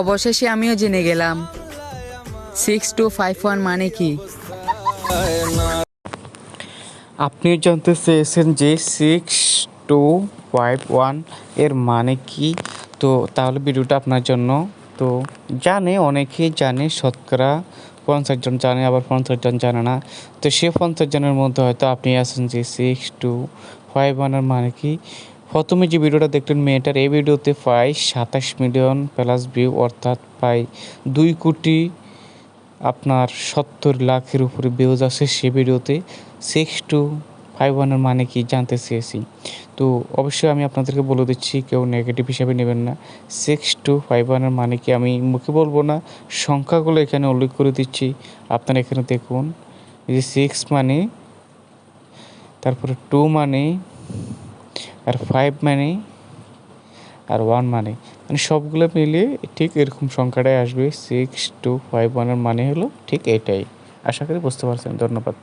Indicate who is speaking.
Speaker 1: অবশেষে আমিও জেনে গেলাম। সিক্স টু ফাইভ ওয়ান মানে কি?
Speaker 2: আপনি জানতে চেয়েছেন যে সিক্স টু ফাইভ ওয়ানের মানে কি? তো তাহলে ভিডিওটা আপনার জন্য। তো জানে অনেকেই জানে শতকরা পঞ্চাশ জন জানে আবার পঞ্চাশ জন জানে না। তো সে পঞ্চাশ জনের মধ্যে হয়তো আপনি আছেন যে সিক্স টু ফাইভ ওয়ানের মানে কি? প্রথমে যে ভিডিওটা দেখলেন মেয়েটার, এই ভিডিওতে প্রায় সাতাশ মিলিয়ন প্লাস ভিউ, অর্থাৎ প্রায় দুই কোটি আপনার সত্তর লাখের উপরে ভিউজ আছে সে ভিডিওতে। সিক্স টু ফাইভ ওয়ানের মানে কি জানতে চেয়েছি। তো অবশ্যই আমি আপনাদেরকে বলে দিচ্ছি, কেউ নেগেটিভ হিসাবে নেবেন না। সিক্স টু ফাইভ ওয়ানের মানে কি আমি মুখে বলব না, সংখ্যাগুলো এখানে উল্লেখ করে দিচ্ছি। আপনারা এখানে দেখুন, যে সিক্স মানে তারপরে টু মানে আর ফাইভ মানে আর ওয়ান মানে মানে সবগুলো মিলিয়ে ঠিক এরকম সংখ্যাটাই আসবে সিক্স টু ফাইভ ওয়ানের মানে হলো ঠিক এটাই। আশা করি বুঝতে পারছেন। ধন্যবাদ।